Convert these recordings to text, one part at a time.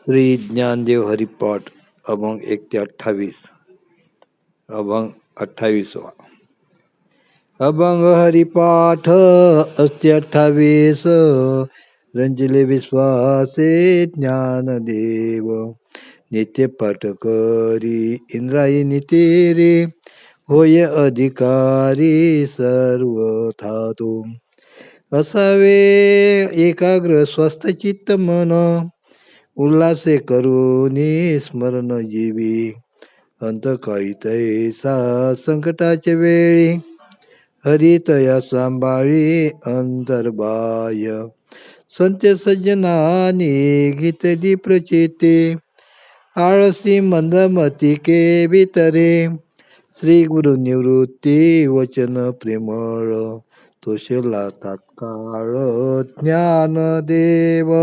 श्री ज्ञानदेव हरिपाठ अभंग एक ते अठ्ठावीस. अभंग अठ्ठावीसवा. अभंग हरिपाठ अस्ति अठ्ठावीस. रंजले विश्वासे ज्ञानदेव. नित्य पाठ करी इंद्रायणी तेरे होय अधिकारी सर्वथा तो असावे एकाग्र स्वस्त चित्त मन. उल्हासे करुनी स्मरण जीवी. अंतकाळी तैसा संकटाच्या वेळी. हरितया सांभाळी अंतर्बाय संत सज्जनानी घेतली प्रचिती. आळसी मंदमती के वितरे श्री गुरु निवृत्ती वचन प्रेमळ. तोशला तात्काळ ज्ञानदेव.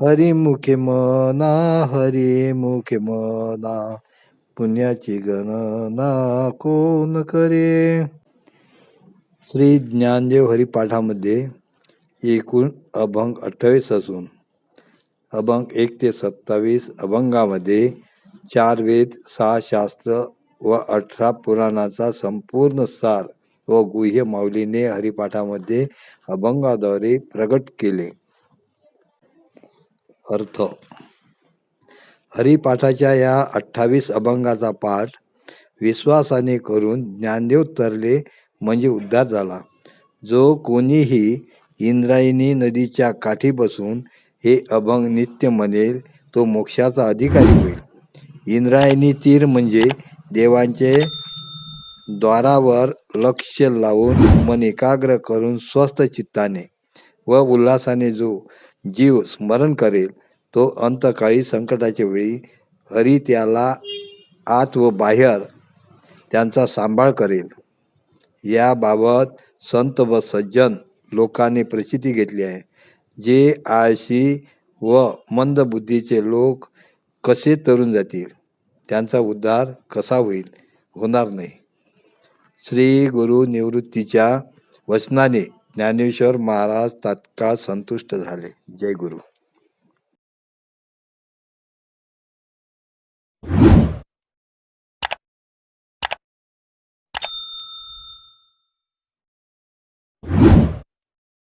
हरिमुखे मना हरिमुखे मना पुण्याची गणना कोण करे? श्री ज्ञानदेव हरिपाठामध्ये एकूण अभंग अठ्ठावीस असून अभंग एक ते सत्तावीस अभंगामध्ये चार वेद सहा शास्त्र व अठरा पुराणाचा संपूर्ण सार व गुह्य माऊलीने हरिपाठामध्ये अभंगाद्वारे प्रगट केले. अर्थ. हरिपाठाच्या या अठ्ठावीस अभंगाचा पाठ विश्वासाने करून ज्ञानदेव तरले म्हणजे उद्धार झाला. जो कोणीही इंद्रायणी नदीच्या काठी बसून हे अभंग नित्य म्हणेल तो मोक्षाचा अधिकारी होईल. इंद्रायणी तीर म्हणजे देवांचे द्वारावर लक्ष लावून मन एकाग्र करून स्वस्त चित्ताने व उल्हासाने जो जीव स्मरण करेल तो अंतकाळी संकटाच्या वेळी हरी त्याला आत व बाहेर त्यांचा सांभाळ करेल. याबाबत संत व सज्जन लोकांनी प्रसिद्धी घेतली आहे. जे आळशी व मंदबुद्धीचे लोक कसे तरुण जातील? त्यांचा उद्धार कसा होईल? होणार नाही. श्री गुरु निवृत्तीच्या वचनाने ज्ञानेश्वर महाराज तात्काळ संतुष्ट झाले. जय गुरु.